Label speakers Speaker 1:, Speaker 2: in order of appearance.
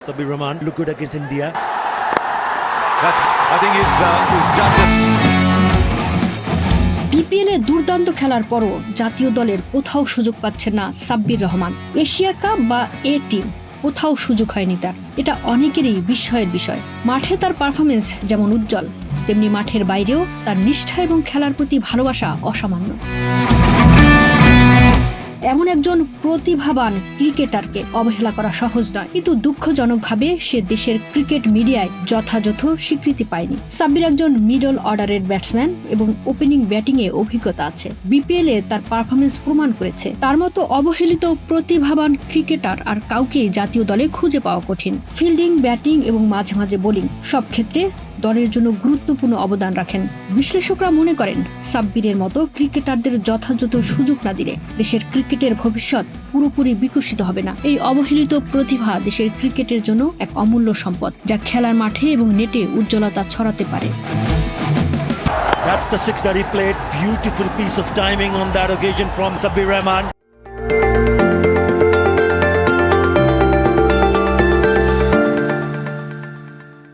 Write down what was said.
Speaker 1: Sabir Rahman. Look good against India.
Speaker 2: That's, I think, is uh, is just a
Speaker 3: বিপিএলে দুর্দান্ত খেলার পরও জাতীয় দলের কোথাও সুযোগ পাচ্ছেন না সাব্বির রহমান। এশিয়া কাপ বা এ টিম কোথাও সুযোগ হয়নি তার। এটা অনেকেরই বিস্ময়ের বিষয়। মাঠে তার পারফরমেন্স যেমন উজ্জ্বল তেমনি মাঠের বাইরেও তার নিষ্ঠা এবং খেলার প্রতি ভালোবাসা অসামান্য। একজন প্রতিভাবান ক্রিকেটারকে অবহেলা করা সহজ নয়। কিন্তু দুঃখজনকভাবে সে দেশের ক্রিকেট মিডিয়ায় যথাযথ স্বীকৃতি পায়নি। সাব্বির একজন মিডল অর্ডারের ব্যাটসম্যান এবং ওপেনিং ব্যাটিংয়ে অভিজ্ঞতা আছে। বিপিএল এ তার পারফরমেন্স প্রমাণ করেছে। তার মতো অবহেলিত প্রতিভাবান ক্রিকেটার আর কাউকেই জাতীয় দলে খুঁজে পাওয়া কঠিন। ফিল্ডিং, ব্যাটিং এবং মাঝে মাঝে বোলিং সব ক্ষেত্রে দলের জন্য গুরুত্বপূর্ণ অবদান রাখেন বিশ্লেষকরা মনে করেন, সাব্বিরের মতো ক্রিকেটারদের যথাযথ সুযোগ না দিলে দেশের ক্রিকেটের ভবিষ্যৎ পুরোপুরি বিকশিত হবে না এই অবহেলিত প্রতিভা দেশের ক্রিকেটের জন্য এক অমূল্য সম্পদ, যা খেলার মাঠে এবং নেটে উজ্জ্বলতা ছড়াতে পারে
Speaker 1: That's the six that he played. Beautiful piece of timing on that occasion from Sabir Rahman.